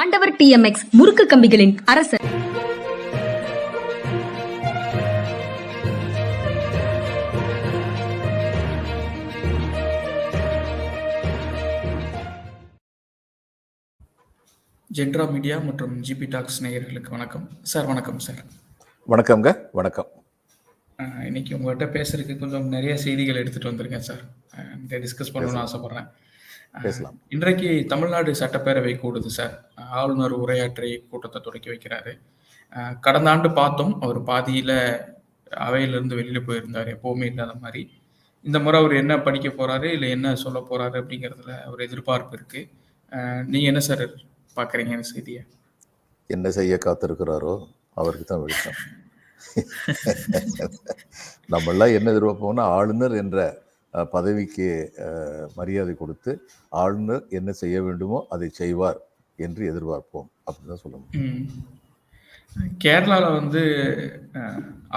ஆண்டவர் டிஎம்எக்ஸ் முறுக்கு கம்பிகளின் அரசர். ஜென்ட்ரா மீடியா மற்றும் ஜிபி டாக்ஸ் நேயர்களுக்கு வணக்கம். சார் வணக்கம் சார் வணக்கம்ங்க வணக்கம். இன்னைக்கு உங்கள்கிட்ட பேசுறதுக்கு கொஞ்சம் நிறைய செய்திகள் எடுத்துட்டு வந்திருக்கேன் சார் டிஸ்கஸ் பண்ணணும்னு ஆசைப்படுறேன். பேசலாம். இன்றைக்கு தமிழ்நாடு சட்டப்பேரவை கூடுது சார். ஆளுநர் உரையாற்றி கூட்டத்தை தொடக்கி வைக்கிறாரு. கடந்த ஆண்டு பார்த்தோம் அவர் பாதியில அவையிலிருந்து வெளியில போயிருந்தார் எப்பவுமே இல்லாத மாதிரி. இந்த முறை அவர் என்ன படிக்க போறாரு இல்லை என்ன சொல்ல போறாரு அப்படிங்கிறதுல ஒரு எதிர்பார்ப்பு இருக்கு. நீங்க என்ன சார் பாக்குறீங்க செய்தியை? என்ன செய்ய காத்திருக்கிறாரோ அவருக்கு தான் வெளிச்சம். நம்மெல்லாம் என்ன எதிர்பார்ப்போம்னா ஆளுநர் என்ற பதவிக்கு மரியாதை கொடுத்து ஆளுநர் என்ன செய்ய வேண்டுமோ அதை செய்வார் என்று எதிர்பார்ப்போம். அப்படின்னு தான் சொல்ல முடியும். வந்து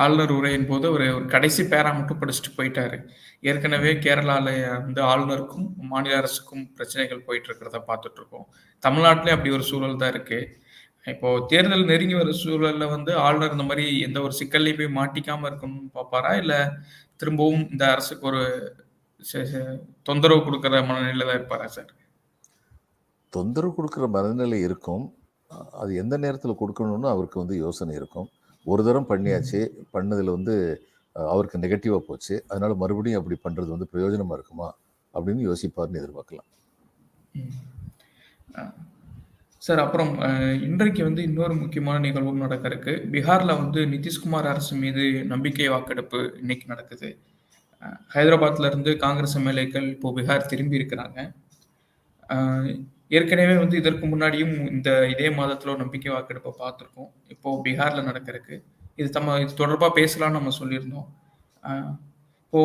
ஆளுநர் உரையின் போது ஒரு ஒரு கடைசி பேரா மட்டும் படிச்சுட்டு போயிட்டாரு. ஏற்கனவே கேரளாவில் வந்து ஆளுநருக்கும் மாநில அரசுக்கும் பிரச்சனைகள் போயிட்டு இருக்கிறத பார்த்துட்டு இருக்கோம் தமிழ்நாட்டிலே அப்படி ஒரு சூழல் தான் இருக்கு. இப்போ தேர்தல் நெருங்கி வர சூழல்ல வந்து ஆளுநர் இந்த மாதிரி எந்த ஒரு சிக்கல்லையும் போய் மாட்டிக்காம இருக்கணும்னு பார்ப்பாரா? இல்ல திரும்பவும் இந்த அரசுக்கு ஒரு தொந்தரவு கொடுக்கிற மனநிலையில தான் இருப்பாரா சார்? தொந்தரவு கொடுக்குற மனநிலை இருக்கும். அது எந்த நேரத்தில் கொடுக்கணும்னு அவருக்கு வந்து யோசனை இருக்கும். ஒரு தரம் பண்ணியாச்சு. பண்ணதில் வந்து அவருக்கு நெகட்டிவாக போச்சு. அதனால மறுபடியும் அப்படி பண்ணுறது வந்து பிரயோஜனமாக இருக்குமா? அப்படின்னு யோசிப்பார்னு எதிர்பார்க்கலாம். சார் அப்புறம் இன்றைக்கு வந்து இன்னொரு முக்கியமான நிகழ்வும் நடக்க இருக்கு பீகார்ல வந்து நிதிஷ்குமார் அரசு மீது நம்பிக்கை வாக்கெடுப்பு இன்னைக்கு நடக்குது. ஹைதராபாத்ல இருந்து காங்கிரஸ் எம்எல்ஏக்கள் இப்போ பீகார் திரும்பி இருக்கிறாங்க. ஏற்கனவே வந்து இதற்கு முன்னாடியும் இந்த இதே மாதத்துல நம்பிக்கை வாக்கெடுப்பை பார்த்துருக்கோம். இப்போ பீகார்ல நடக்கிறதுக்கு. இது நம்ம இது தொடர்பாக பேசலாம்னு நம்ம சொல்லியிருந்தோம். இப்போ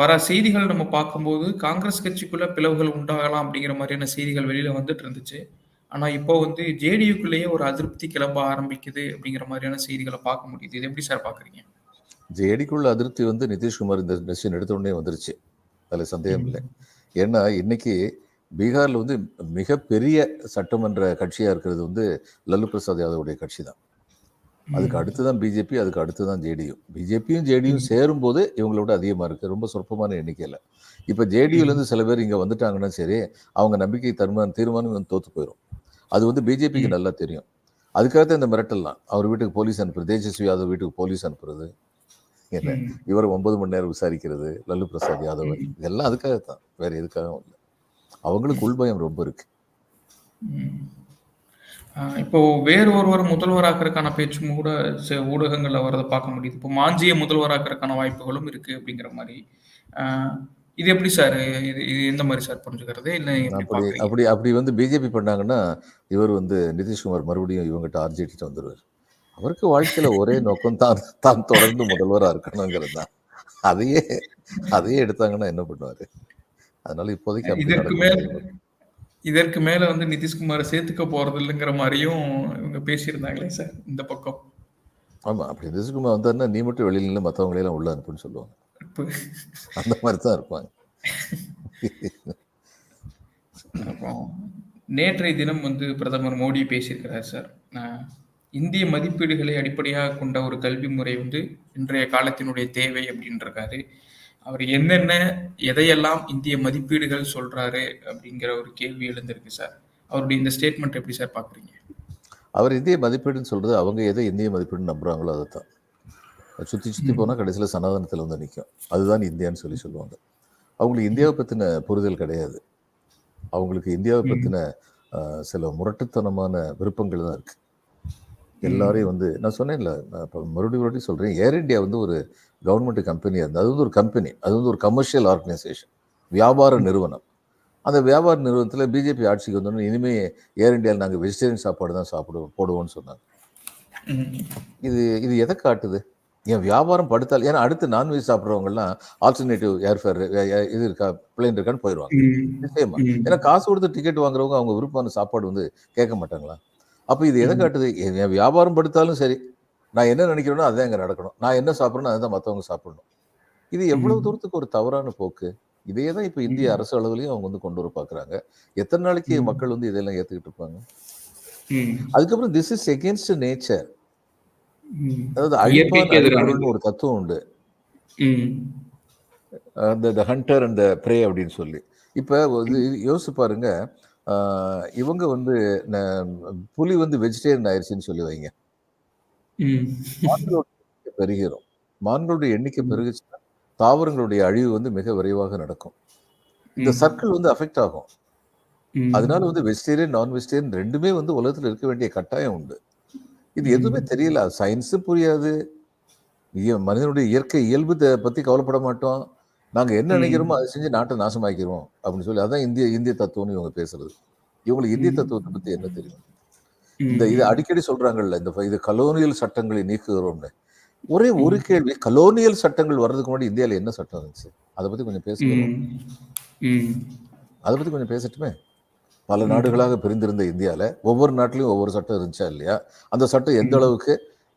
வர செய்திகள் நம்ம பார்க்கும்போது காங்கிரஸ் கட்சிக்குள்ள பிளவுகள் உண்டாகலாம் அப்படிங்கிற மாதிரியான செய்திகள் வெளியில வந்துட்டு இருந்துச்சு. ஆனா இப்போ வந்து ஜேடியுக்குள்ளேயே ஒரு அதிருப்தி கிளம்ப ஆரம்பிக்குது அப்படிங்கிற மாதிரியான செய்திகளை பார்க்க முடியுது. இது எப்படி சார் பாக்குறீங்க ஜேடிக்குள்ள அதிருப்தி வந்து நிதிஷ்குமார் இந்த டெசிஷன் எடுத்த உடனே வந்துருச்சு. அதில் சந்தேகம் இல்லை. ஏன்னா இன்னைக்கு பீகார்ல வந்து மிகப்பெரிய சட்டமன்ற கட்சியா இருக்கிறது வந்து லல்லு பிரசாத் யாதவுடைய கட்சி தான் அதுக்கு அடுத்து தான் பிஜேபி அதுக்கு அடுத்து தான் ஜேடியு பிஜேபியும் ஜேடியும் சேரும்போது இவங்களோட அதிகமாக இருக்குது ரொம்ப சொற்பமான எண்ணிக்கையில் இப்போ ஜேடியூலேருந்து சில பேர் இங்கே வந்துட்டாங்கன்னா சரி அவங்க நம்பிக்கை தருமானம் தீர்மானம் வந்து தோத்து போயிடும் அது வந்து பிஜேபிக்கு. நல்லா தெரியும். அதுக்காக தான் இந்த மிரட்டல்லாம். அவர் வீட்டுக்கு போலீஸ் அனுப்புறது தேஜஸ்வி யாதவ் வீட்டுக்கு போலீஸ் அனுப்புறது. இவர் ஒன்பது மணி நேரம் விசாரிக்கிறது லல்லு பிரசாத் யாதவ். இதெல்லாம் அதுக்காக தான் வேற எதுக்காகவும் இல்லை. அவங்களுக்கு உள்பயம் ரொம்ப இருக்கு. இப்போ வேறு ஒருவர் முதல்வராக்கிறதுக்கான பேச்சும் கூட ஊடகங்கள்ல வரதை பார்க்க முடியுது. இப்போ மாஞ்சியை முதல்வராக்கிறதுக்கான வாய்ப்புகளும் இருக்கு அப்படிங்கிற மாதிரி. இது எப்படி சார்? இது இது எந்த மாதிரி சார் புரிஞ்சுக்கிறது? இல்லை அப்படி அப்படி அப்படி வந்து பிஜேபி பண்ணாங்கன்னா இவர் வந்து நிதிஷ்குமார் மறுபடியும் இவங்ககிட்ட ஆர்ஜிட்டு வந்துடுவார் அவருக்கு வாழ்க்கையில ஒரே நோக்கம் தான் தான் தொடர்ந்து முதல்வராக இருக்கணுங்கிறது தான். அதையே அதையே எடுத்தாங்கன்னா என்ன பண்ணுவாரு? அதனால இப்போதைக்கு இதற்கு மேல இதற்கு மேல வந்து நிதிஷ்குமாரை சேர்த்துக்க போறது இல்லைங்கிற மாதிரியும் இவங்க பேசியிருந்தாங்களே சார் இந்த பக்கம். ஆமா அப்படி நிதிஷ்குமார் வந்தாருன்னா நீ மட்டும் வெளியில இல்லை மற்றவங்களையெல்லாம் உள்ள அனுப்புன்னு சொல்லுவாங்க. அந்த மாதிரி தான் இருப்பாங்க. நேற்றைய தினம் வந்து பிரதமர் மோடி பேசியிருக்கிறார் சார். இந்திய மதிப்பீடுகளை அடிப்படையாக கொண்ட ஒரு கல்வி முறை வந்து இன்றைய காலத்தினுடைய தேவை அப்படின்னு இருக்காரு அவர் என்னென்ன எதையெல்லாம் இந்திய மதிப்பீடுகள் சொல்றாரு அப்படிங்கிற ஒரு கேள்வி எழுந்திருக்கு சார். அவருடைய இந்த ஸ்டேட்மெண்ட் எப்படி சார் பாக்குறீங்க அவர் இந்திய மதிப்பீடுன்னு சொல்றது அவங்க எதை இந்திய மதிப்பீடுன்னு நம்புறாங்களோ அதை தான் சுற்றி சுற்றி. போனால் கடைசியில் சனாதனத்தில் வந்து நிற்கும் அதுதான் இந்தியான்னு சொல்லி சொல்லுவாங்க. அவங்களுக்கு இந்தியாவை பற்றின புரிதல் கிடையாது. அவங்களுக்கு இந்தியாவை. பற்றின சில முரட்டுத்தனமான விருப்பங்கள் தான் இருக்கு. ம். எல்லாரையும் வந்து நான் சொன்னேன்ல நான் இப்போ மறுபடியும் மறுபடியும் சொல்கிறேன் ஏர் இந்தியா வந்து ஒரு கவர்மெண்ட் கம்பெனியாக இருந்தது. அது வந்து ஒரு கம்பெனி அது வந்து ஒரு கமர்ஷியல் ஆர்கனைசேஷன் வியாபார நிறுவனம். அந்த வியாபார நிறுவனத்தில் பிஜேபி ஆட்சிக்கு வந்தோடனே இனிமே ஏர் இந்தியாவில் நாங்கள் வெஜிடேரியன் சாப்பாடு தான் சாப்பிடுவோம் போடுவோம்னு சொன்னாங்க. இது இது எதை காட்டுது? என் வியாபாரம் படுத்தால் ஏன்னா அடுத்து நான்வெஜ் சாப்பிட்றவங்கலாம் ஆல்டர்னேட்டிவ் ஏர்ஃபேர் இது இருக்கா பிளேன் இருக்கான்னு போயிடுவாங்க. நிச்சயமா. ஏன்னா காசு கொடுத்து டிக்கெட் வாங்குறவங்க அவங்க விருப்பமான சாப்பாடு வந்து கேட்க மாட்டாங்களா? அப்போ இது எதை. காட்டுது என் வியாபாரம் படுத்தாலும் சரி நான் என்ன நினைக்கிறேனோ அதான் இங்கே நடக்கணும் நான் என்ன சாப்பிட்றேனோ அதை தான் மற்றவங்க சாப்பிடணும் இது எவ்வளவு. தூரத்துக்கு ஒரு தவறான போக்கு இதையே தான் இப்போ இந்திய. அரசு அளவுலையும் அவங்க வந்து கொண்டு வர பார்க்குறாங்க எத்தனை நாளைக்கு. மக்கள் வந்து இதெல்லாம் ஏற்றுக்கிட்டு இருப்பாங்க. அதுக்கப்புறம் திஸ் இஸ் எகேன்ஸ்ட் நேச்சர். அதாவது அழிப்பான் ஒரு தத்துவம் உண்டு. அந்த த ஹண்டர் அண்ட் ப்ரே அப்படின்னு சொல்லி இப்போ யோசிச்சு பாருங்க இவங்க வந்து புலி வந்து வெஜிடேரியன் ஆயிடுச்சுன்னு சொல்லி வைங்க. ம். மான்களோட எண்ணிக்கை பெருகிரும். மான்களுடைய எண்ணிக்கை பெருகுச்சுன்னா தாவரங்களுடைய அழிவு வந்து மிக விரைவாக நடக்கும். இந்த. சர்க்கிள் வந்து அஃபெக்ட் ஆகும். அதனால வந்து வெஜிடேரியன் நான் வெஜிடேரியன் ரெண்டுமே வந்து உலகத்தில் இருக்க வேண்டிய கட்டாயம் உண்டு. இது. எதுவுமே தெரியல. சயின்ஸும் புரியாது. மனிதனுடைய இயற்கை இயல்பு பத்தி கவலைப்பட மாட்டோம். நாங்க என்ன. நினைக்கிறோமோ அதை செஞ்சு நாட்டை நாசமாக்கிடுவோம் அப்படின்னு சொல்லி அதான் இந்திய இந்திய தத்துவம்னு இவங்க பேசுறது இவங்களுக்கு இந்திய. தத்துவத்தை பத்தி என்ன தெரியும். இந்த இது அடிக்கடி சொல்றாங்கல்ல இந்த இது கலோனியல் சட்டங்களை நீக்குகிறோம்னு ஒரே ஒரு கேள்வி கலோனியல் சட்டங்கள் வர்றதுக்கு முன்னாடி இந்தியாவில் என்ன சட்டம் இருந்துச்சு அதை பத்தி கொஞ்சம் பேசுகிறோம் ம். ம். அதை பத்தி கொஞ்சம் பேசட்டுமே பல நாடுகளாக பிரிந்திருந்த இந்தியால ஒவ்வொரு நாட்டிலையும் ஒவ்வொரு சட்டம் இருந்துச்சா இல்லையா அந்த சட்டம் எந்த. அளவுக்கு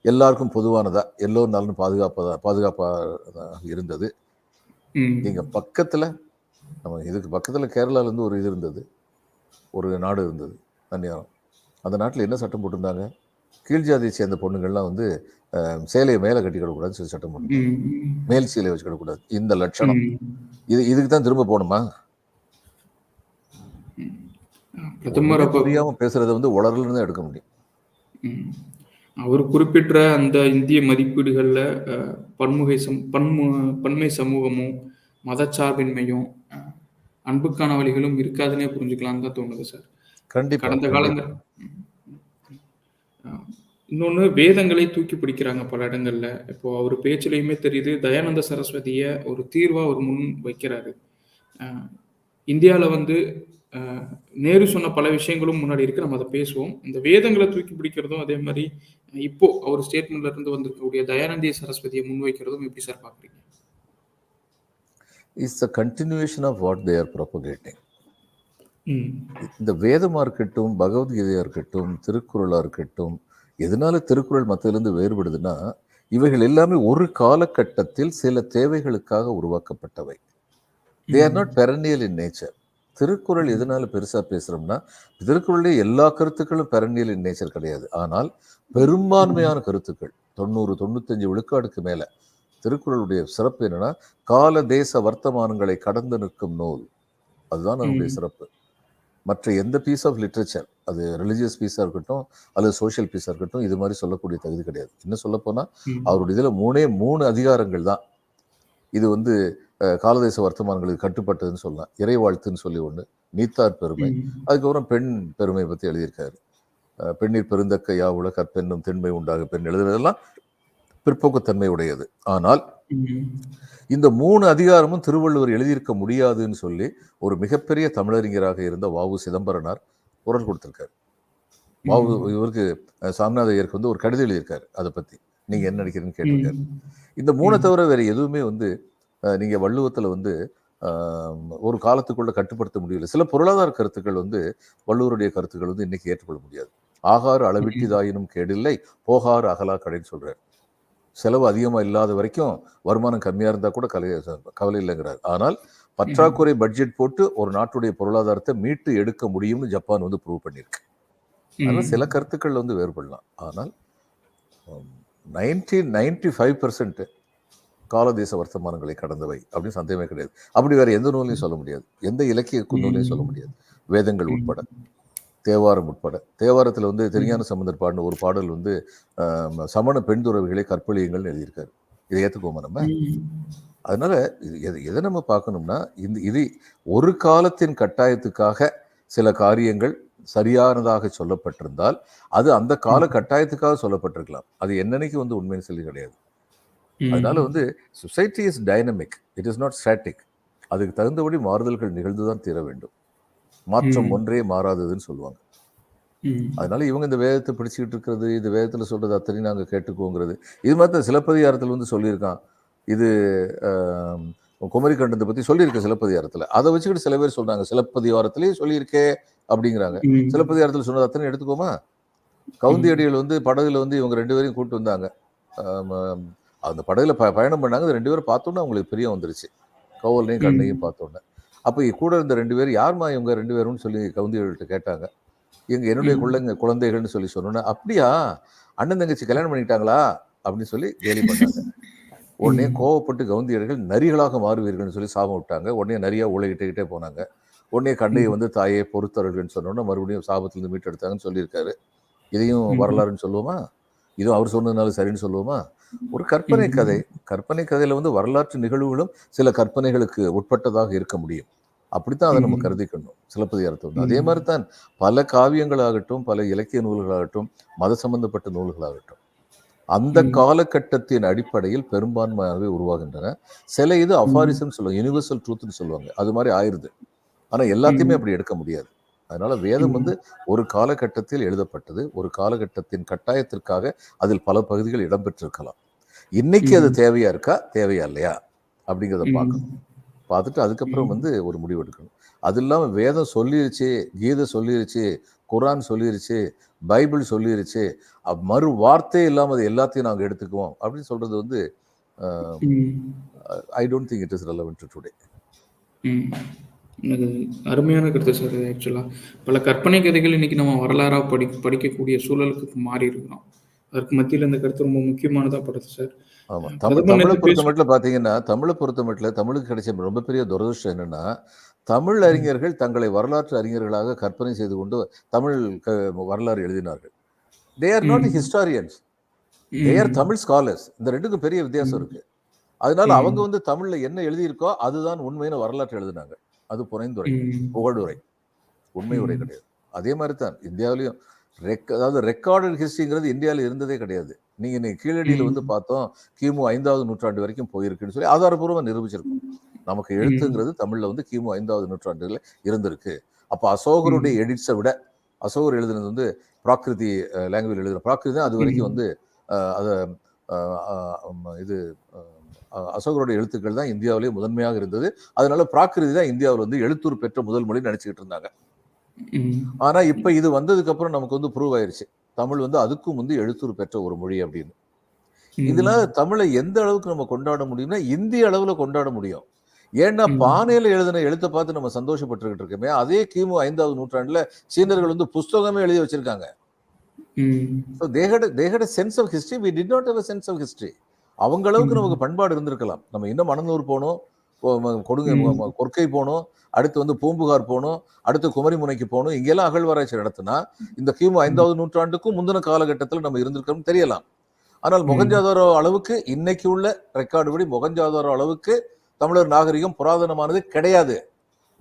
எல்லாருக்கும் பொதுவானதா எல்லோரும் நலனும் பாதுகாப்பதா பாதுகாப்பா இருந்தது ம். நீங்க பக்கத்துல நம்ம இதுக்கு பக்கத்துல கேரளால இருந்து ஒரு இது இருந்தது. ஒரு நாடு இருந்தது தனியாரம் அந்த நாட்டில் என்ன சட்டம் போட்டிருந்தாங்க? கீழ் ஜாதியை சேர்ந்த பொண்ணுங்கள்லாம் வந்து சேலையை மேலே கட்டிக்கிடக்கூடாதுன்னு சொல்லி சட்டம் போட்டு. மேல் சேலையை வச்சுக்கிடக்கூடாது இந்த லட்சணம். இது இதுக்கு தான் திரும்ப போகணுமா? புரியாம பேசுறதை வந்து உளறல்னு தான் எடுக்க முடியும். அவர் குறிப்பிட்ட அந்த இந்திய மதிப்பீடுகள்ல பன்முகை சம் பன்மு பன்மை சமூகமும் மதச்சார்பின்மையும் அன்புக்கான வழிகளும் இருக்காதுன்னே புரிஞ்சுக்கலாம்னு தான் தோணுது சார். கண்டிப்பா கடந்த. காலங்கள் அஹ், இன்னொன்னு வேதங்களை தூக்கி பிடிக்கிறாங்க பல இடங்கள்ல. இப்போ அவர் பேச்சுலையுமே தெரியுது தயானந்த சரஸ்வதிய ஒரு தீர்வா ஒரு முன் வைக்கிறாரு. அஹ், இந்தியால வந்து நேரு சொன்ன பல விஷயங்களும் முன்னாடி இருக்கு. நம்ம அதை பேசுவோம். இந்த வேதங்களை தூக்கி பிடிக்கிறதும் அதே மாதிரி இப்போ அவர் ஸ்டேட்மெண்ட்ல இருந்து வந்திருக்கக்கூடிய தயானந்திய சரஸ்வதியை முன்வைக்கிறதும் எப்படி சார் பாக்குறீங்க is the continuation of what they are propagating இந்த வேதமாக இருக்கட்டும் பகவத்கீதையாக இருக்கட்டும் திருக்குறளாக இருக்கட்டும் எதனால திருக்குறள் மற்றதிலிருந்து வேறுபடுதுன்னா இவைகள் எல்லாமே ஒரு காலகட்டத்தில் சில தேவைகளுக்காக உருவாக்கப்பட்டவை. They are not perennial in nature Thirukkural எதனால பெருசா பேசுறோம்னா திருக்குறளே எல்லா கருத்துக்களும் இன் நேச்சர் கிடையாது. ஆனால் பெரும்பான்மையான கருத்துக்கள் தொண்ணூறு தொண்ணூத்தஞ்சு விழுக்காடுக்கு மேல திருக்குறளுடைய சிறப்பு என்னன்னா கால தேச வர்த்தமானங்களை கடந்து நிற்கும் நூல். அதுதான் அதனுடைய. சிறப்பு. மற்ற எந்த பீஸ் ஆஃப் லிட்ரேச்சர் அது ரிலிஜியஸ் பீஸாக இருக்கட்டும் அல்லது சோஷியல் பீஸாக இருக்கட்டும் இது மாதிரி சொல்லக்கூடிய தகுதி கிடையாது. இன்னும் சொல்ல போனால் ம். அவருடைய இதில் மூணே மூணு அதிகாரங்கள் தான். இது வந்து காலதேச வர்த்தமானங்களுக்கு கட்டுப்பட்டதுன்னு சொல்லலாம். இறை வாழ்த்துன்னு சொல்லி ஒன்று நீத்தார் பெருமை. அதுக்கப்புறம் பெண் பெருமை பற்றி எழுதியிருக்காரு. அஹ், பெண்ணிற் பெருந்தக்க யாவுல கற்பெண்ணும் திண்மை உண்டாக பெண் எழுதுனதெல்லாம் பிற்போக்குத்தன்மை உடையது. ஆனால். இந்த மூணு அதிகாரமும் திருவள்ளுவர் எழுதியிருக்க முடியாதுன்னு சொல்லி ஒரு மிகப்பெரிய தமிழறிஞராக இருந்த வாவு சிதம்பரனார் குரல் கொடுத்திருக்காரு. வாவு இவருக்கு சாமிநாத ஐயருக்கு வந்து ஒரு கடிதம் எழுதியிருக்காரு. அதை பத்தி. நீங்க என்ன நினைக்கிறீங்கன்னு கேட்டிருக்காரு. இந்த மூணை. தவிர வேற எதுவுமே வந்து அஹ், நீங்க வள்ளுவத்துல வந்து ஒரு காலத்துக்குள்ள கட்டுப்படுத்த முடியல. சில பொருளாதார கருத்துக்கள் வந்து வள்ளுவருடைய கருத்துக்கள் வந்து இன்னைக்கு ஏற்றுக்கொள்ள முடியாது. ஆகாறு அளவிட்டிதாயினும் கேடில்லை போகாறு அகலா கடைன்னு சொல்றாரு. செலவு அதிகமா இல்லாத வரைக்கும் வருமானம் கம்மியா இருந்தா கூட கலை கவலை இல்லைங்கிறார். ஆனால் பற்றாக்குறை பட்ஜெட் போட்டு ஒரு நாட்டுடைய பொருளாதாரத்தை மீட்டு எடுக்க முடியும்னு ஜப்பான் வந்து ப்ரூவ் பண்ணியிருக்கு. அதனால ம். சில கருத்துக்கள் வந்து வேறுபடலாம். ஆனால் நைன்டி நைன்டி ஃபைவ் பர்சன்ட் காலதேச வர்த்தமானங்களை கடந்தவை அப்படின்னு சந்தேகமே கிடையாது. அப்படி வேற எந்த நூலையும் சொல்ல முடியாது. எந்த இலக்கிய நூலையும் சொல்ல முடியாது. வேதங்கள். உட்பட தேவாரம் உட்பட. தேவாரத்தில் வந்து திருஞான சம்பந்தர் பாடின ஒரு பாடல் வந்து சமண பெண் துறவிகளை கற்பழியுங்கள்னு எழுதியிருக்காரு. இதை ஏற்றுக்கோமா நம்ம. அதனால இது எது- எதை நம்ம பார்க்கணும்னா இந்த இது ஒரு காலத்தின் கட்டாயத்துக்காக சில காரியங்கள் சரியானதாக சொல்லப்பட்டிருந்தால் அது அந்த கால கட்டாயத்துக்காக சொல்லப்பட்டிருக்கலாம். அது என்னன்னைக்கு வந்து உண்மைன்னு சொல்லி கிடையாது. அதனால வந்து society is dynamic it is not static அதுக்கு தகுந்தபடி மாறுதல்கள் நிகழ்ந்துதான் தீர வேண்டும். மாற்றம். ஒன்றே மாறாததுன்னு சொல்லுவாங்க. அதனால இவங்க இந்த வேதத்தை பிடிச்சிக்கிட்டு இருக்கிறது இது வேதத்துல சொல்றது அத்தனையும் நாங்க கேட்டுக்கோங்கிறது இது மாதிரி தான் சிலப்பதிகாரத்துல வந்து சொல்லியிருக்கான். இது குமரி கண்டத்தை பத்தி சொல்லியிருக்க சிலப்பதிகாரத்துல. அதை வச்சுக்கிட்டு சில பேர் சொல்றாங்க சிலப்பதிகாரத்திலேயே சொல்லியிருக்கே அப்படிங்கிறாங்க. சிலப்பதிகாரத்தில் சொன்னது அத்தனை எடுத்துக்கோமா கவுந்தி அடிகள் வந்து படகுல வந்து இவங்க ரெண்டு பேரையும் கூட்டு வந்தாங்க. அந்த படகுல ப பயணம் பண்ணாங்க. ரெண்டு பேரும் பார்த்தோன்னே அவங்களுக்கு பிரியம் வந்துருச்சு. கௌவலையும் கண்ணையும் பார்த்தோன்னே. அப்போ கூட இருந்த ரெண்டு பேர் யாரும்மா இவங்க ரெண்டு பேரும்னு சொல்லி கவுந்தி அடிகள்கிட்ட கேட்டாங்க. எங்க என்னுடைய. குழந்தைங்க குழந்தைகள்னு சொல்லி சொன்னோன்னே அப்படியா? அண்ணன் தங்கச்சி கல்யாணம் பண்ணிட்டாங்களா? அப்படின்னு சொல்லி கேலி பண்ணாங்க. உடனே. கோவப்பட்டு கவுந்தியர்கள் நரிகளாக மாறுவீர்கள்னு சொல்லி சாபம் விட்டாங்க. உடனே நரியா உலகிட்டுக்கிட்டே போனாங்க. உடனே கண்ணையை. வந்து தாயே பொறுத்தவர்கள்னு சொன்னோன்னே மறுபடியும் சாபத்திலிருந்து மீட்டெடுத்தாங்கன்னு சொல்லியிருக்காரு. இதையும். வரலாறுன்னு சொல்லுவோமா? இதுவும் அவர் சொன்னதுனால சரின்னு சொல்லுவோமா? ஒரு கற்பனை. கதை கற்பனை கதையில வந்து வரலாற்று நிகழ்வுகளும் சில கற்பனைகளுக்கு உட்பட்டதாக இருக்க முடியும் அப்படித்தான் அதை நம்ம. கருதிக்கணும் சிலப்பதிகாரத்தை வந்து அதே. மாதிரி தான் பல காவியங்களாகட்டும் பல இலக்கிய நூல்களாகட்டும் மத சம்பந்தப்பட்ட நூல்களாகட்டும் அந்த. காலகட்டத்தின் அடிப்படையில் பெரும்பான்மையானவை உருவாகின்றன சில இது. அஃபாரிசம் சொல்லுவாங்க யூனிவர்சல் ட்ரூத்னு சொல்லுவாங்க அது மாதிரி ஆயிருது ஆனா எல்லாத்தையுமே. அப்படி எடுக்க முடியாது அதனால வேதம். வந்து ஒரு காலகட்டத்தில் எழுதப்பட்டது ஒரு காலகட்டத்தின் கட்டாயத்திற்காக அதில் பல பகுதிகள் இடம்பெற்றிருக்கலாம் இன்னைக்கு அது. தேவையா இருக்கா தேவையா இல்லையா அப்படிங்கிறத. பார்க்கணும் பார்த்துட்டு அதுக்கப்புறம். வந்து ஒரு முடிவு எடுக்கணும் அது இல்லாம வேதம் சொல்லிருச்சு கீதை சொல்லிருச்சு குரான் சொல்லிருச்சு பைபிள் சொல்லிருச்சு மறு வார்த்தையே இல்லாம அது எல்லாத்தையும் நாங்க எடுத்துக்குவோம் அப்படின்னு சொல்றது வந்து. I don't think it is relevant today. எனக்கு அருமையான கருத்து சார் இது ஆக்சுவலா. பல கற்பனை கதைகள் இன்னைக்கு நம்ம வரலாறா படி படிக்கக்கூடிய சூழலுக்கு மாறி இருக்கிறோம். அதற்கு மத்தியில இந்த கருத்து ரொம்ப முக்கியமானதா படுது சார். ஆமா தமிழ் பொறுத்த மட்டும் பாத்தீங்கன்னா தமிழை பொறுத்த மட்டும் தமிழுக்கு கிடைச்ச ரொம்ப பெரிய துரதிருஷ்டம் என்னன்னா தமிழ். அறிஞர்கள் தங்களை வரலாற்று அறிஞர்களாக கற்பனை செய்து கொண்டு தமிழ் வரலாறு எழுதினார்கள் they are not. Historians they are. Tamil scholars இந்த ரெண்டுக்கும் பெரிய வித்தியாசம். இருக்கு அதனால அவங்க. வந்து தமிழ்ல என்ன எழுதியிருக்கோ அதுதான் உண்மையான வரலாற்று எழுதினாங்க அது புனைந்துரை. புகழுரை உண்மை உரை. கிடையாது அதே மாதிரி தான் இந்தியாவிலையும் ரெக் அதாவது ரெக்கார்டட் ஹிஸ்டரிங்கிறது இந்தியாவில் இருந்ததே கிடையாது நீங்க இன்னைக்கு கீழடியில் வந்து. பார்த்தோம் கிமு ஐந்தாவது நூற்றாண்டு வரைக்கும் போயிருக்குன்னு சொல்லி ஆதாரபூர்வமாக நிரூபிச்சிருக்கோம் நமக்கு. எழுத்துங்கிறது தமிழ்ல வந்து கிமு ஐந்தாவது நூற்றாண்டுல இருந்திருக்கு அப்போ அசோகருடைய. எடிட்ஸை விட அசோகர் எழுதுனது வந்து பிராகிருதி லாங்குவேஜ் எழுதுன பிராகிருதி தான் அது வரைக்கும். வந்து அத இது அசோகருடைய எழுத்துக்கள் தான் இந்தியாவிலேயே முதன்மையாக இருந்தது அதனால பிராகிருதி தான் இந்தியாவில் வந்து எழுத்தூர் பெற்ற முதல் மொழி நினைச்சுக்கிட்டு இருந்தாங்க. ஆனா இப்ப இது வந்ததுக்கு அப்புறம் நமக்கு வந்து ப்ரூவ் ஆயிருச்சு. தமிழ் வந்து அதுக்கும் வந்து எழுத்தூர் பெற்ற ஒரு மொழி அப்படின்னு. இதுல. தமிழை எந்த அளவுக்கு நம்ம கொண்டாட முடியும்னா இந்திய அளவுல கொண்டாட முடியும். ஏன்னா. பானையில எழுதின எழுத்தை பார்த்து நம்ம சந்தோஷப்பட்டுக்கிட்டு இருக்கோமே அதே கிமு ஐந்தாவது நூற்றாண்டுல சீனர்கள் வந்து புஸ்தகமே எழுதி வச்சிருக்காங்க. Sense of history we did not have sense of history அவங்க அளவுக்கு நமக்கு. பண்பாடு இருந்திருக்கலாம். நம்ம இன்னும் மணந்தூர் போகணும் கொ- ம- கொடுங்க கொற்கை போகணும் அடுத்து வந்து பூம்புகார் போகணும் அடுத்து குமரிமுனைக்கு போகணும் இங்கெல்லாம் அகழ்வாராய்ச்சி நடத்தினா இந்த கிமு. ஐந்தாவது நூற்றாண்டுக்கும் முந்தின காலகட்டத்தில் நம்ம இருந்திருக்கோம்னு தெரியலாம் ஆனால். மொகஞ்சாதாரோ அளவுக்கு இன்னைக்கு உள்ள ரெக்கார்டு படி மொகஞ்சாதாரோ அளவுக்கு தமிழர் நாகரிகம் புராதனமானது கிடையாது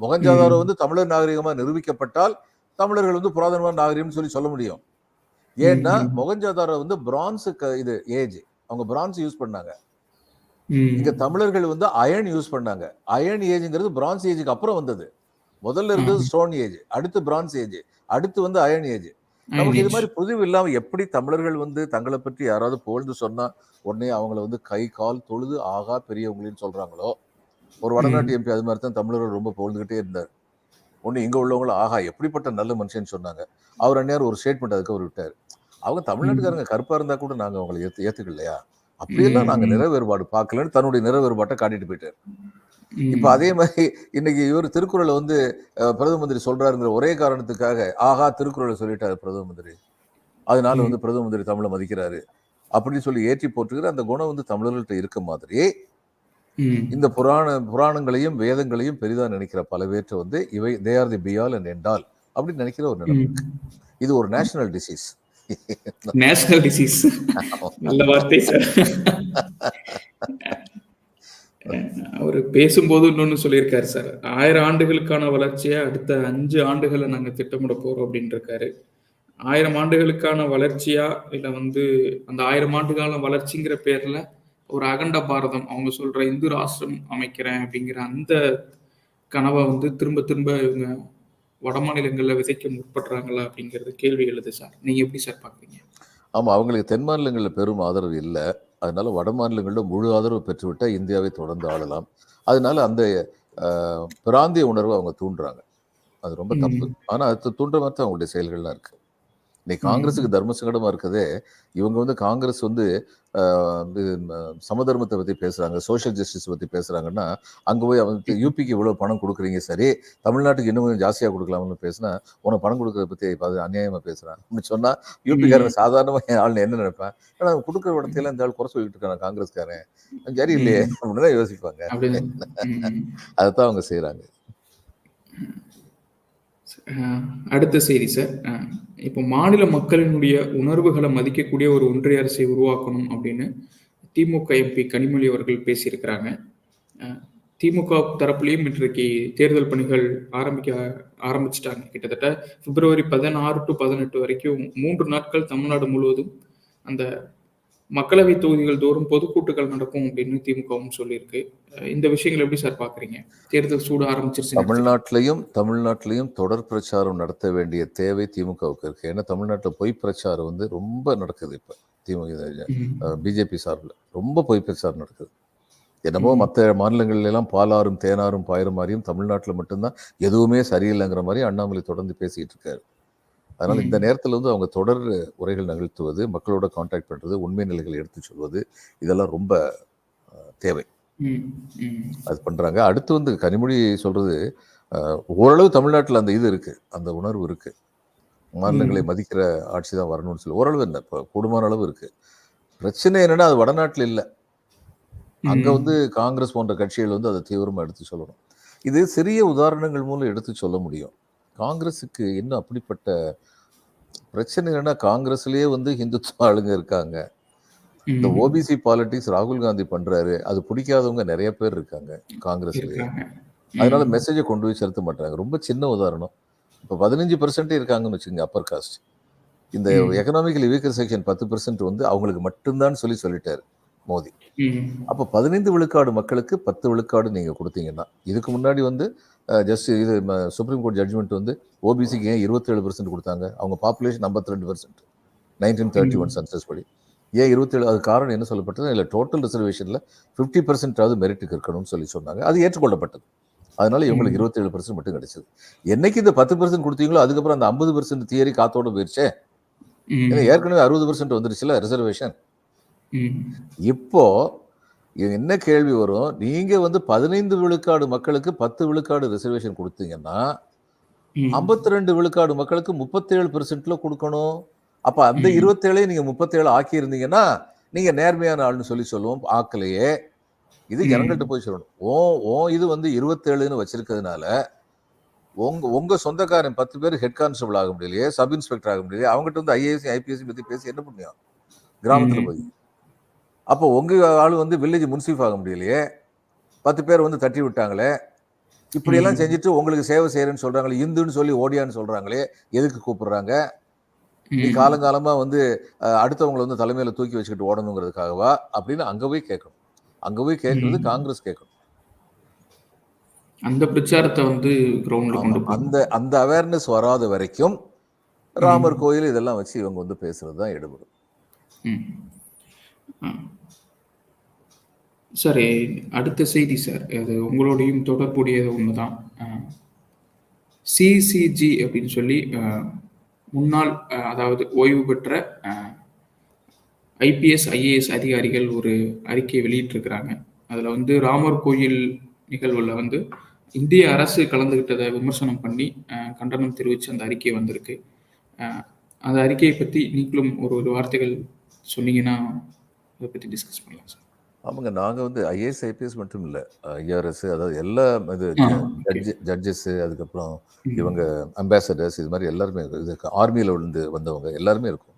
மொகஞ்சாதாரோ. வந்து தமிழர் நாகரிகமா நிரூபிக்கப்பட்டால் தமிழர்கள் வந்து புராதனமான நாகரிகம்னு சொல்லி சொல்ல முடியும். ஏன்னா. மொகஞ்சாதாரோ வந்து பிரான்ஸ் இது ஏஜ் அவங்க பிரான்ஸ் யூஸ் பண்ணாங்க. இங்க தமிழர்கள் வந்து அயன் யூஸ் பண்ணாங்க. அயன் ஏஜ்ங்கிறது பிரான்ஸ் ஏஜுக்கு அப்புறம் வந்தது. முதல்ல. இருந்தது ஸ்டோன் ஏஜ் அடுத்து பிரான்ஸ் ஏஜ் அடுத்து வந்து அயன் ஏஜ் நமக்கு இது. மாதிரி புதிவு இல்லாம எப்படி தமிழர்கள் வந்து தங்களை பற்றி யாராவது புகழ்ந்து சொன்னா உடனே அவங்கள வந்து கை கால் தொழுது ஆகா பெரியவங்களின்னு சொல்றாங்களோ? ஒரு. வடநாட்டு எம்பி அது மாதிரி தான் தமிழர்கள் ரொம்ப புகழ்ந்துகிட்டே இருந்தார். ஒண்ணு இங்க உள்ளவங்கள ஆகா எப்படிப்பட்ட நல்ல மனுஷன்னு சொன்னாங்க. அவர் அந்நேரம் ஒரு ஸ்டேட்மெண்ட் அதுக்கு அவர் விட்டார். அவங்க. தமிழ்நாட்டுக்காரங்க கருப்பா இருந்தா கூட நாங்க அவங்களை ஏத்து ஏத்துக்கலையா? அப்படியெல்லாம் நாங்க. நிற வேறுபாடு பார்க்கலன்னு தன்னுடைய நிற வேறுபாட்டை காட்டிட்டு போயிட்டார் இப்ப. அதே மாதிரி இன்னைக்கு இவர் திருக்குறளை வந்து பிரதம மந்திரி சொல்றாருங்கிற ஒரே காரணத்துக்காக ஆகா திருக்குறளை சொல்லிட்டாரு பிரதம மந்திரி அதனால. வந்து பிரதம மந்திரி தமிழை மதிக்கிறாரு அப்படின்னு சொல்லி ஏற்றி போட்டுக்கிற அந்த குணம் வந்து தமிழர்கள்ட்ட இருக்க மாதிரி ம். இந்த புராண புராணங்களையும் வேதங்களையும் பெரிதா நினைக்கிற பல பேர்ட்ட வந்து இவை they are the Piyal and எண்டால் அப்படின்னு நினைக்கிற ஒரு நிலைமை இது ஒரு நேஷனல் டிசீஸ் நேஷனல் டிசீஸ் நல்ல வார்த்தை சார் அவர் பேசும்போது இன்னொன்னு சொல்லியிருக்காரு சார் ஆயிரம் ஆண்டுகளுக்கான வளர்ச்சியை அடுத்த அஞ்சு ஆண்டுகளை நாங்க திட்டமிட போறோம் அப்படின்னு இருக்காரு ஆயிரம் ஆண்டுகளுக்கான வளர்ச்சியா இல்ல வந்து அந்த ஆயிரம் ஆண்டுகால வளர்ச்சிங்கிற பேர்ல ஒரு அகண்ட பாரதம் அவங்க சொல்ற இந்து ராஷ்டிரம் அமைக்கிறேன் அப்படிங்கிற அந்த கனவை வந்து திரும்ப திரும்ப இவங்க வட மாநிலங்கள்ல விதைக்க முற்படுறாங்களா அப்படிங்கிறது கேள்வி எழுது சார். நீங்க எப்படி சார் பாக்குறீங்க? ஆமா அவங்களுக்கு தென் மாநிலங்களில் பெரும் ஆதரவு இல்லை. அதனால வட மாநிலங்களில் முழு ஆதரவு பெற்றுவிட்டால் இந்தியாவை தொடர்ந்து ஆளலாம். அதனால அந்த பிராந்திய உணர்வை அவங்க தூண்டுறாங்க. அது ரொம்ப தப்பு. ம். ஆனா அது தூண்டுற மாதிரி தான் அவங்களுடைய செயல்கள்லாம் இருக்கு. இன்னைக்கு காங்கிரஸுக்கு தர்ம சங்கடமா இருக்கதே இவங்க வந்து காங்கிரஸ் வந்து ம, சமதர்மத்தை பத்தி பேசுறாங்க சோஷியல் ஜஸ்டிஸ் பத்தி பேசுறாங்கன்னா அங்க போய் அவங்க யூபிக்கு இவ்வளவு பணம் கொடுக்குறீங்க சரி தமிழ்நாட்டுக்கு இன்னும் கொஞ்சம் ஜாஸ்தியா கொடுக்கலாம்னு பேசினா உனக்கு பணம் கொடுக்கறத பத்தி அது அநியாயமா பேசுறான் அப்படின்னு சொன்னா யூபிக்காரன் சாதாரணமா என் ஆள் என்ன நினைப்பேன்? ஏன்னா கொடுக்குற இடத்துல இந்த ஆள் குறை சொல்லிட்டு இருக்கான் காங்கிரஸ்காரன். சரி இல்லையே அப்படின்னு தான் யோசிப்பாங்க. அதைத்தான் அவங்க செய்யறாங்க அடுத்த செய்தி சார் இப்போ மாநில மக்களினுடைய உணர்வுகளை மதிக்கக்கூடிய ஒரு ஒன்றிய அரசை உருவாக்கணும் அப்படின்னு திமுக எம்பி கனிமொழி அவர்கள் பேசியிருக்கிறாங்க. திமுக தரப்புலையும் இன்றைக்கு தேர்தல் பணிகள் ஆரம்பிக்க ஆரம்பிச்சிட்டாங்க. கிட்டத்தட்ட பிப்ரவரி பதினாறு டு பதினெட்டு வரைக்கும் மூன்று நாட்கள் தமிழ்நாடு முழுவதும் அந்த மக்களவை தொகுதிகள் தோறும் பொதுக்கூட்டுகள் நடக்கும் அப்படின்னு திமுகவும் சொல்லியிருக்கு. இந்த விஷயங்கள் எப்படி சார் பாக்குறீங்க தேர்தல் சூடு ஆரம்பிச்சிருச்சு. தமிழ்நாட்டிலையும் தமிழ்நாட்டிலையும் தொடர் பிரச்சாரம் நடத்த வேண்டிய தேவை திமுகவுக்கு இருக்கு. ஏன்னா தமிழ்நாட்டில் பொய் பிரச்சாரம் வந்து ரொம்ப நடக்குது இப்போ திமுக பிஜேபி சார்பில். ரொம்ப பொய் பிரச்சாரம் நடக்குது. என்னமோ. மற்ற மாநிலங்கள்ல எல்லாம் பாலாறும் தேனாரும் பாயிற மாதிரியும் தமிழ்நாட்டில் மட்டும்தான் எதுவுமே சரியில்லைங்கிற மாதிரி அண்ணாமலை தொடர்ந்து பேசிட்டு இருக்காரு. அதனால. இந்த நேரத்தில் வந்து அவங்க தொடர் உரைகள் நிகழ்த்துவது மக்களோட காண்டாக்ட் பண்றது உண்மை நிலைகளை எடுத்து சொல்வது இதெல்லாம் ரொம்ப தேவை. அது பண்றாங்க. அடுத்து வந்து கனிமொழி சொல்றது அஹ், ஓரளவு தமிழ்நாட்டில் அந்த இது இருக்கு. அந்த உணர்வு இருக்கு. மாநிலங்களை மதிக்கிற ஆட்சி தான் வரணும்னு சொல்லி ஓரளவு என்ன இப்போ கூடுமான அளவு இருக்கு. பிரச்சனை என்னன்னா அது வடநாட்டில் இல்லை. அங்க. வந்து காங்கிரஸ் போன்ற கட்சிகள் வந்து அதை தீவிரமா எடுத்து சொல்லணும். இது சிறிய உதாரணங்கள் மூலம் எடுத்து சொல்ல முடியும். காங்கிரஸுக்கு என்ன அப்படிப்பட்ட பிரச்சனை என்னன்னா காங்கிரஸ்லயே வந்து ஹிந்துத்துவ ஆளுங்க இருக்காங்க இந்த. ஓபிசி பாலிடிக்ஸ் ராகுல் காந்தி பண்றாரு அது பிடிக்காதவங்க நிறைய பேர் இருக்காங்க காங்கிரஸ்லயே. அதனால. மெசேஜை கொண்டு போய் செலுத்த மாட்டாங்க ரொம்ப சின்ன உதாரணம் இப்போ பதினஞ்சு பர்சன்டே இருக்காங்கன்னு வச்சுக்கோங்க அப்பர் காஸ்ட் இந்த. எக்கனாமிக்கலி வீக்கர் செக்ஷன் பத்து பர்சன்ட் வந்து அவங்களுக்கு மட்டும்தான் சொல்லி சொல்லிட்டாரு மோடி. அப்போ பதினைந்து விழுக்காடு மக்களுக்கு பத்து விழுக்காடு நீங்கள் கொடுத்தீங்கன்னா இதுக்கு முன்னாடி வந்து ஜஸ்ட் இது சுப்ரீம் கோர்ட் ஜட்ஜ்மெண்ட் வந்து ஓபிசிக்கு ஏன் இருபத்தேழு பர்சன்ட் கொடுத்தாங்க? அவங்க பாப்புலேஷன் ஐம்பத்தி ரெண்டு percent nineteen thirty one census படி. ஏன் இருபத்தேழு அது காரணம் என்ன சொல்லப்பட்டது? இல்லை டோட்டல் ரிசர்வேஷனில் ஃபிஃப்டி பர்சன்டாவது மெரிட்டுக்கு இருக்கணும்னு சொல்லி சொன்னாங்க. அது ஏற்றுக்கொள்ளப்பட்டது. அதனால இவங்களுக்கு. இருபத்தேழு பர்சன்ட் மட்டும் கிடைச்சது. என்னைக்கு இந்த பத்து பர்சன்ட் கொடுத்தீங்களோ அதுக்கப்புறம் அந்த ஐம்பது பர்சன்ட் தியரி காத்தோட போயிருச்சே. ம். ஏன்னா ஏற்கனவே அறுபது பர்சன்ட் வந்துருச்சுல ரிசர்வேஷன். இப்போ என்ன கேள்வி வரும் நீங்க வந்து பதினைந்து விழுக்காடு மக்களுக்கு பத்து விழுக்காடு ரிசர்வேஷன் கொடுத்தீங்கன்னா. ஐம்பத்தி ரெண்டு விழுக்காடு மக்களுக்கு முப்பத்தேழு பெர்சென்ட்ல கொடுக்கணும் அப்ப அந்த ம். இருபத்தேழையும் நீங்க முப்பத்தேழு ஆக்கி இருந்தீங்கன்னா நீங்க நேர்மையான ஆள்னு சொல்லி சொல்லுவோம் ஆக்கலையே இது ம். ஜனங்கள்ட்ட போய் சொல்லணும் ஓ ஓ இது வந்து இருபத்தேழுன்னு வச்சிருக்கிறதுனால உங்க உங்க சொந்தக்காரன் பத்து பேர் ஹெட் கான்ஸ்டபிள் ஆக முடியலையே சப் இன்ஸ்பெக்டர் ஆக முடியலையே அவங்ககிட்ட வந்து ஐஏஎஸ் ஐபிஎஸ் பத்தி பேசி என்ன பண்ணியும் கிராமத்துல. போய் அப்போ உங்க ஆளு வந்து வில்லேஜ் முன்சீஃப் ஆக முடியலையே. பத்து பேர் வந்து தட்டி விட்டாங்களே. இப்படியெல்லாம். செஞ்சுட்டு உங்களுக்கு சேவை செய்யறேன்னு சொல்றாங்களே இந்துன்னு சொல்லி ஓடியான்னு சொல்றாங்களே எதுக்கு கூப்பிடுறாங்க? நீ ம். காலங்காலமா வந்து அடுத்தவங்களை வந்து தலைமையில தூக்கி வச்சுக்கிட்டு ஓடணுங்கிறதுக்காகவா அப்படின்னு அங்க போய் கேட்கணும். அங்க போய் கேட்கறது. காங்கிரஸ் கேட்கணும். அந்த பிரச்சாரத்தை வந்து அந்த அந்த அவேர்னஸ் வராத வரைக்கும் ராமர் கோயில் இதெல்லாம் வச்சு இவங்க வந்து பேசுறது தான் எடுபடும். சார் அடுத்த செய்தி சார். அது உங்களோடையும் தொடர்புடையது ஒன்று தான் சிசிஜி அப்படின்னு சொல்லி முன்னாள் அதாவது ஓய்வு பெற்ற ஐபிஎஸ் ஐஏஎஸ் அதிகாரிகள் ஒரு அறிக்கையை வெளியிட்டிருக்கிறாங்க. அதில் வந்து ராமர் கோயில் நிகழ்வில் வந்து இந்திய அரசு கலந்துக்கிட்டதை விமர்சனம் பண்ணி கண்டனம் தெரிவித்து அந்த அறிக்கை வந்திருக்கு. அந்த அறிக்கையை பற்றி நீங்களும் ஒரு ஒரு வார்த்தைகள் சொன்னீங்கன்னா அதை பற்றி டிஸ்கஸ் பண்ணலாம் சார் ஆமாங்க. நாங்க வந்து ஐஏஎஸ் ஐபிஎஸ் மட்டும் இல்ல. ஐஆர்எஸ் அதாவது எல்லா இது ஆ, okay. ஜட்ஜஸ் அதுக்கப்புறம். இவங்க அம்பாசடர்ஸ் இது மாதிரி எல்லாருமே இது ஆர்மியில இருந்து வந்தவங்க எல்லாருமே இருக்கும்.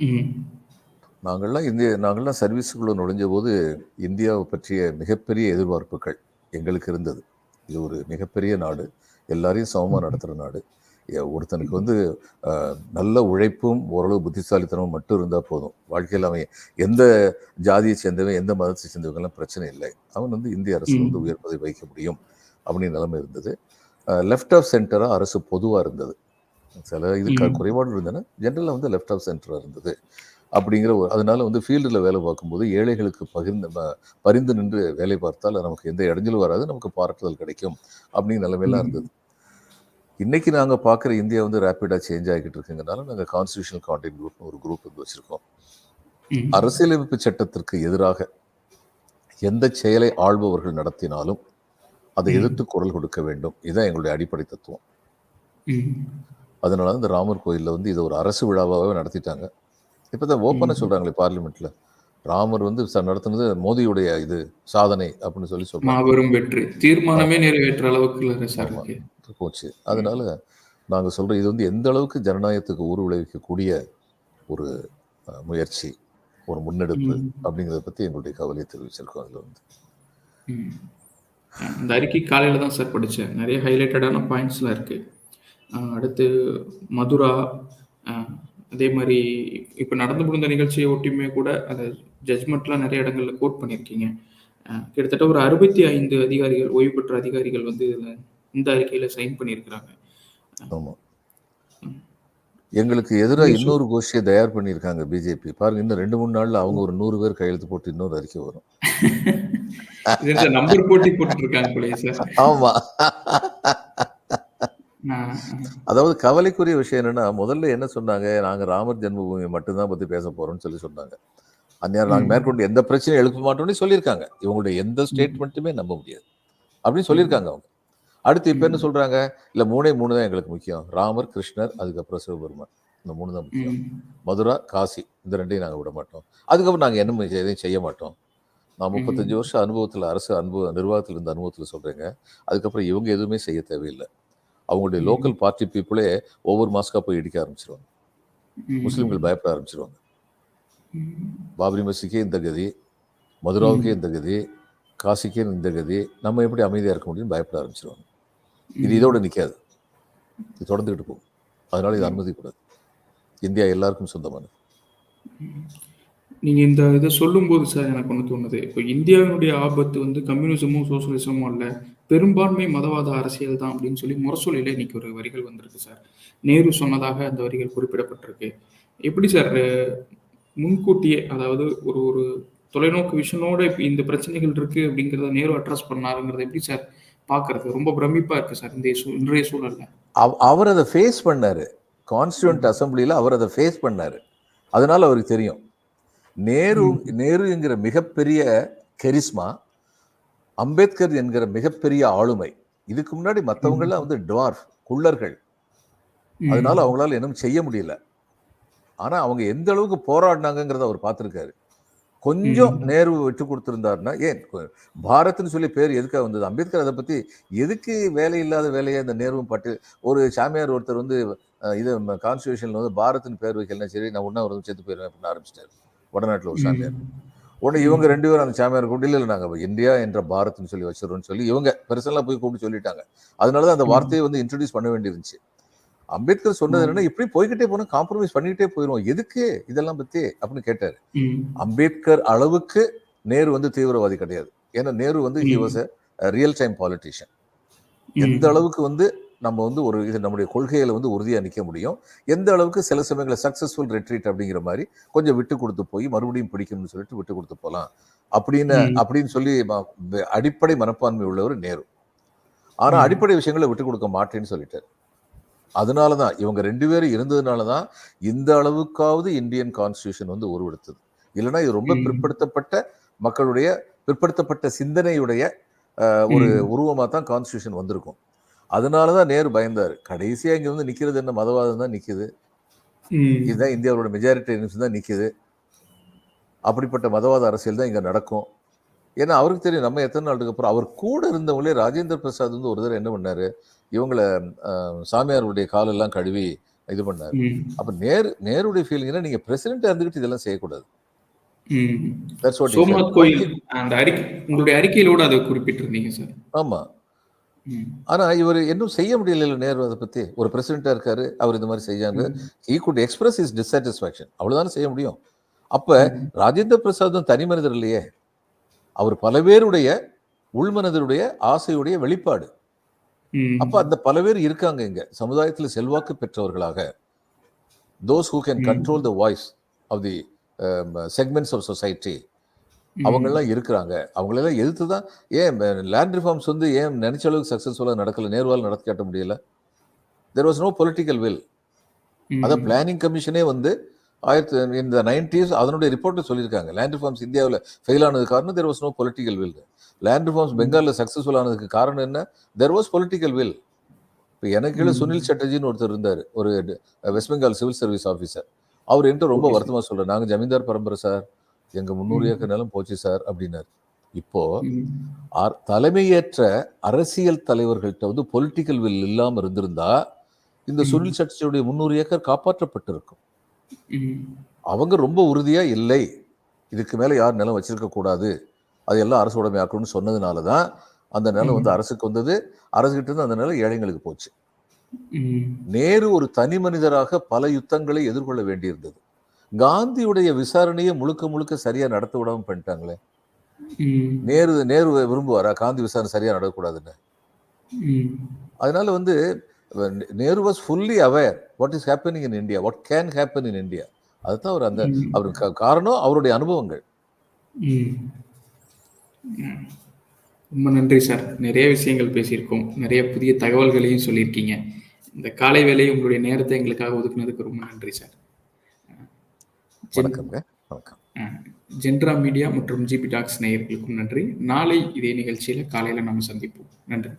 ம். நாங்கள்லாம் இந்திய நாங்கள்லாம் சர்வீஸுக்குள்ள நுழைஞ்ச போது இந்தியாவை பற்றிய மிகப்பெரிய எதிர்பார்ப்புகள் எங்களுக்கு இருந்தது. இது ஒரு மிகப்பெரிய நாடு. எல்லாரையும் சமமாக நடத்துகிற நாடு. ஒருத்தனுக்கு வந்து நல்ல உழைப்பும் ஓரளவு புத்திசாலித்தனமும் மட்டும் இருந்தால் போதும். வாழ்க்கையில் அவன் எந்த ஜாதியை சேர்ந்தவன் எந்த மதத்தை சேர்ந்தவங்கெல்லாம் பிரச்சனை இல்லை. அவன் வந்து இந்திய அரசு. வந்து உயர் பதவி வைக்க முடியும் அப்படின்னு நிலைமை இருந்தது. லெஃப்ட் ஆஃப் சென்டராக அரசு பொதுவாக இருந்தது. சில இது க- ம். குறைபாடு இருந்தன. ஜென்ரலாக வந்து லெஃப்ட் ஆஃப் சென்டராக இருந்தது. அப்படிங்கிற ஒரு அதனால வந்து ஃபீல்டில் வேலை பார்க்கும்போது ஏழைகளுக்கு பகிர்ந்து பரிந்து நின்று வேலை பார்த்தால் நமக்கு எந்த இடைஞ்சலும் வராது நமக்கு பாராட்டுதல் கிடைக்கும் அப்படிங்கிற நிலைமையெல்லாம். இருந்தது. இன்னைக்கு நாங்க பார்க்குற இந்தியா வந்து ரேப்பிடா சேஞ்ச் ஆகிக்கிட்டு இருக்குங்கிறனால நாங்க கான்ஸ்டியூஷனல் கான்டென்ட் குரூப்னு ஒரு குரூப் வந்து வச்சிருக்கோம். அரசியலமைப்பு சட்டத்திற்கு எதிராக எந்த செயலை ஆள்பவர்கள் நடத்தினாலும் அதை. எதிர்த்து குரல் கொடுக்க வேண்டும். இதுதான் எங்களுடைய அடிப்படை தத்துவம். அதனால தான் இந்த ராமர் கோயிலில் வந்து இதை ஒரு அரசு விழாவாகவே நடத்திட்டாங்க. இப்போ தான் ஓப்பனாக. சொல்கிறாங்களே பார்லிமெண்ட்ல ராமர் வந்து நடத்துனது மோடியுடைய இது சாதனை அப்படின்னு சொல்லி சொல்றாங்க. மாபெரும் வெற்றி. தீர்மானமே நிறைவேற்ற அளவுக்கு போச்சு. அதனால நாங்கள் சொல்ற இது வந்து எந்த அளவுக்கு ஜனநாயகத்துக்கு ஊறு விளைவிக்கக்கூடிய ஒரு முயற்சி ஒரு முன்னெடுப்பு. அப்படிங்கிறத பற்றி எங்களுடைய கவலையை தெரிவிச்சிருக்கோம் அதில் வந்து. இந்த அறிக்கை காலையில் தான் சார் படித்தேன் நிறைய ஹைலைட்டடான பாயிண்ட்ஸ்லாம் இருக்குது அடுத்து மதுரா அதே மாதிரி இப்போ நடந்து முடிந்த நிகழ்ச்சியை ஒட்டியுமே கூட அதை ஜட்ஜ்மெண்ட்லாம் நிறைய இடங்கள்ல கோட் பண்ணியிருக்கீங்க. கிட்டத்தட்ட ஒரு அறுபத்தி ஐந்து அதிகாரிகள் ஓய்வு பெற்ற அதிகாரிகள் வந்து இதில் இந்த அறிக்கையில் சைன் பண்ணியிருக்கிறாங்க. எங்களுக்கு எதிராக இன்னொரு கோஷ்டியை தயார் பண்ணியிருக்காங்க பிஜேபி பாருங்க இன்னும் ரெண்டு மூணு நாள்ல அவங்க ஒரு நூறு பேர் கையெழுத்து போட்டு இன்னொரு அறிக்கை வரும். நம்பர் போட்டி சார். ஆமா. அதாவது கவலைக்குரிய விஷயம் என்னன்னா முதல்ல என்ன சொன்னாங்க? நாங்க ராமர் ஜென்மபூமி மட்டும்தான் பத்தி பேச போறோம்னு சொல்லி சொன்னாங்க. அந்நேரம் நாங்க. மேற்கொண்டு எந்த பிரச்சனையும் எழுப்ப மாட்டோம்னு சொல்லியிருக்காங்க. இவங்களுடைய எந்த ஸ்டேட்மெண்ட்டுமே நம்ப முடியாது. அப்படின்னு சொல்லியிருக்காங்க அவங்க. அடுத்து இப்ப என்ன. சொல்றாங்க? இல்ல மூணே மூணு தான் எங்களுக்கு முக்கியம். ராமர் கிருஷ்ணர் அதுக்கப்புறம் சிவபெருமான். இந்த மூணு தான் முக்கியம். மதுரா காசி இந்த ரெண்டையும் நாங்க விட மாட்டோம். அதுக்கப்புறம் நாங்க என்ன எதையும் செய்ய மாட்டோம். நான் முப்பத்தஞ்சு வருஷம் அனுபவத்துல அரசு அனுபவ நிர்வாகத்துல இருந்த அனுபவத்துல சொல்றேங்க. அதுக்கப்புறம் இவங்க எதுவுமே செய்ய தேவையில்லை. அவங்களுடைய. லோக்கல் பார்ட்டி பீப்புளே ஒவ்வொரு மாஸ்கா போய் இடிக்க ஆரம்பிச்சிருவாங்க. முஸ்லீம்கள் பயப்பட ஆரம்பிச்சிருவாங்க. பாபரி மசிக்கே இந்த கதி மதுராவுக்கே இந்த கதி காசிக்கே இந்த கதி நம்ம எப்படி அமைதியாக இருக்க முடியும்னு பயப்பட ஆரம்பிச்சிருவாங்க. இது இதோட நிற்காது இது தொடர்ந்துக்கிட்டு போகும். அதனால இது அனுமதிக்கூடாது. இந்தியா எல்லாருக்கும் சொந்தமானது. நீங்கள் இந்த இதை சொல்லும்போது சார் எனக்கு ஒன்று தோணுது. இப்போ இந்தியாவினுடைய ஆபத்து வந்து கம்யூனிசமும் சோசியலிசமும் அல்ல. பெரும்பான்மை மதவாத அரசியல் தான் அப்படின்னு சொல்லி முரசொலியில் இன்னைக்கு ஒரு வரிகள் வந்திருக்கு சார். நேரு சொன்னதாக அந்த வரிகள் குறிப்பிடப்பட்டிருக்கு. எப்படி சார் முன்கூட்டியே அதாவது ஒரு ஒரு தொலைநோக்கு விஷனோட இந்த பிரச்சனைகள் இருக்குது அப்படிங்கிறத நேரு அட்ரஸ் பண்ணாருங்கிறத எப்படி சார் பார்க்கறது ரொம்ப பிரமிப்பா இருக்கு சார் இந்த இன்றைய சூழல்ல. அவ அவர் அதை ஃபேஸ் பண்ணாரு. கான்ஸ்டியூண்ட் அசம்பிளியில் அவர் அதை ஃபேஸ் பண்ணாரு. அதனால அவருக்கு தெரியும். நேரு நேரு என்கிற மிகப்பெரிய கெரிஸ்மா அம்பேத்கர் என்கிற மிகப்பெரிய ஆளுமை. இதுக்கு முன்னாடி மற்றவங்கெல்லாம் வந்து டுவார்ஃப் குள்ளர்கள். அதனால அவங்களால இன்னும் செய்ய முடியல. ஆனா அவங்க எந்த அளவுக்கு போராடினாங்கங்கிறத அவர் பார்த்திருக்காரு. கொஞ்சம். நேரு விட்டு கொடுத்திருந்தாருன்னா ஏன்? பாரத்னு சொல்லி பேர் எதுக்காக வந்தது? அம்பேத்கர் அதை பத்தி எதுக்கு வேலை இல்லாத வேலையை இந்த நேருவும் பட்டு ஒரு சாமியார் ஒருத்தர் வந்து இது கான்ஸ்டியூஷன்ல வந்து பாரத்னு பேர் வைக்கலாம் சரி நான் உடனே ஒரு செத்து போயிருவேன் அப்படின்னு ஆரம்பிச்சிட்டாரு. வடநாட்டுல ஒரு சாமியார். உடனே இவங்க ரெண்டு பேரும் அந்த சாமியார் கூப்பிட்டு இல்லை நாங்கள் இந்தியா என்ற பாரத்னு சொல்லி வச்சிடறோம்னு சொல்லி இவங்க பெருசெல்லாம் போய் கூப்பிட்டு சொல்லிட்டாங்க. அதனால தான் அந்த. வார்த்தையை வந்து இன்ட்ரடியூஸ் பண்ண வேண்டியிருந்துச்சு. அம்பேத்கர் சொன்னது என்ன இப்படி போய்கிட்டே போனா காம்ப்ரமைஸ் பண்ணிக்கிட்டே போயிடும் எதுக்கு இதெல்லாம் பத்தி அப்படின்னு கேட்டாரு. அம்பேத்கர் அளவுக்கு நேரு வந்து தீவிரவாதி கிடையாது ஏன்னா நேரு வந்து he hmm. Was real time politician. எந்த அளவுக்கு வந்து நம்ம வந்து ஒரு இது நம்முடைய கொள்கைகளை வந்து உறுதியா நிக்க முடியும் எந்த அளவுக்கு சில சமயங்களில் சக்சஸ்ஃபுல் ரெட்ரீட் அப்படிங்கிற மாதிரி கொஞ்சம் விட்டு கொடுத்து போய் மறுபடியும் பிடிக்கணும்னு சொல்லிட்டு விட்டு கொடுத்து போகலாம் அப்படின்னு. அப்படின்னு சொல்லி அடிப்படை மனப்பான்மை உள்ளவர் நேரு ஆனா ம். அடிப்படை விஷயங்களை விட்டு கொடுக்க மாட்டேன்னு சொல்லிட்டாரு அதனால தான் இவங்க ரெண்டு பேரும் இருந்ததுனால தான் இந்த அளவுக்காவது இந்தியன் கான்ஸ்டியூஷன் வந்து உருவெடுத்தது. இல்லைன்னா இது ரொம்ப. பிற்படுத்தப்பட்ட மக்களுடைய பிற்படுத்தப்பட்ட சிந்தனையுடைய ஒரு ம். உருவமா தான் கான்ஸ்டியூஷன் வந்திருக்கும். அதனால தான் நேரு பயந்தாரு. கடைசியா இங்க வந்து நிக்கிறது என்ன? மதவாதம் தான் நிக்குது. ம். இதுதான் இந்தியாவோட மெஜாரிட்டேரியன்ஸ் தான் நிக்குது. அப்படிப்பட்ட மதவாத அரசியல் தான் இங்க நடக்கும். ஏன்னா அவருக்கு தெரியும் நம்ம எத்தனை நாளுக்கு அப்புறம் அவர் கூட இருந்தவங்களே ராஜேந்திர பிரசாத் வந்து ஒரு தடவை என்ன பண்ணாரு? இவங்கள சாமியாருடைய காலெல்லாம் கழுவி இது பண்ணாரு. அப்ப நேரு நேருடைய ஃபீலிங்னா நீங்க பிரசிடென்ட் இருந்துகிட்டு இதெல்லாம் செய்யக்கூடாது. ம். தட்ஸ் வாட் சோம்நாத் கோயில் அந்த அறிக்கை உங்களுடைய அறிக்கையிலோட அதை குறிப்பிட்டிருந்தீங்க சார். ஆமா. ஆனா இவர் இன்னும் செய்ய முடியல நேரு அதை பத்தி. ஒரு பிரசிடென்டா இருக்காரு அவர் இந்த மாதிரி செய்யாங்க. He could express his dissatisfaction அவ்வளவுதானே செய்ய முடியும். அப்ப. ராஜேந்திர பிரசாத்தும் தனி மனிதர் இல்லையே. அவர் பல பேருடைய உள்மனதருடைய ஆசையுடைய வெளிப்பாடு. அப்ப அந்த பல பேர் இருக்காங்க இங்க சமுதாயத்துல செல்வாக்கு பெற்றவர்களாக those who can. Control the voice of the segments of society. அவங்கெல்லாம் இருக்கிறாங்க அவங்களெல்லாம் எதிர்த்து தான் ஏன் லேண்ட் ரிஃபார்ம்ஸ் வந்து ஏன் நினைச்ச அளவுக்கு சக்ஸஸ்ஃபுல்லாக நடக்கல நேருவால் நடத்தி காட்ட முடியல there was no political will hmm. அதான் பிளானிங் கமிஷனே வந்து ஆயிரத்தி இந்த நைன்டிஸ் அதனுடைய ரிப்போர்ட்டை சொல்லியிருக்காங்க லேண்ட் ரிஃபார்ம்ஸ் இந்தியாவில் ஃபெயில் ஆனது காரணம் there was no political will land reforms பெங்காலில் சக்ஸஸ்ஃபுல் ஆனதுக்கு காரணம் என்ன தெர் வாஸ் பொலிட்டிக்கல் வில் இப்போ எனக்கு கீழே. சுனில் சட்டர்ஜின்னு ஒருத்தர் இருந்தார் ஒரு West Bengal civil service officer அவர் என்கிட்ட ரொம்ப. வருத்தமாக சொல்கிறார் நாங்கள் ஜமீன்தார் பரம்பரை சார் எங்கள் முந்நூறு. ஏக்கர் நிலம் போச்சு சார் அப்படின்னார் இப்போ தலைமையேற்ற அரசியல் தலைவர்கள்ட்ட வந்து பொலிட்டிக்கல் வில் இல்லாமல் இருந்திருந்தா இந்த. சுனில் சட்டர்ஜியுடைய முந்நூறு ஏக்கர் காப்பாற்றப்பட்டிருக்கும். அவங்க ரொம்ப உறுதியா இல்லை. இதுக்கு மேல யார் நிலம் வச்சிருக்க கூடாது. அது எல்லாம் அரசு உடைமையாக்கணும்னு சொன்னதுனால தான் அந்த நிலம் வந்து. அரசுக்கு வந்தது. அரசுகிட்ட இருந்து அந்த நிலம் ஏழைங்களுக்கு போச்சு. நேரு ஒரு தனி மனிதராக பல யுத்தங்களை எதிர்கொள்ள வேண்டியிருந்தது. காந்தியுடைய விசாரணையை முழுக்க முழுக்க சரியா நடத்த விடாம பண்ணிட்டாங்களே. நேரு நேரு விரும்புவாரா? காந்தி விசாரணை சரியா நடக்கக்கூடாதுன்னு. அதனால வந்து Nehru was fully aware what is happening in India what can happen in India அதுதான் அவர் அந்த. அவருக்கு காரணம் அவருடைய அனுபவங்கள். ரொம்ப நன்றி சார். நிறைய விஷயங்கள் பேசியிருக்கோம். நிறைய புதிய தகவல்களையும் சொல்லியிருக்கீங்க. இந்த காலை வேளையை உங்களுடைய நேரத்தை எங்களுக்காக ஒதுக்குனதுக்கு ரொம்ப நன்றி சார். வணக்கம்ங்க. வணக்கம். ஜென்ரா மீடியா மற்றும் ஜிபி டாக்ஸ் நேயர்களுக்கும் நன்றி. நாளை இதே நிகழ்ச்சியில் காலையில் நம்ம சந்திப்போம். நன்றி.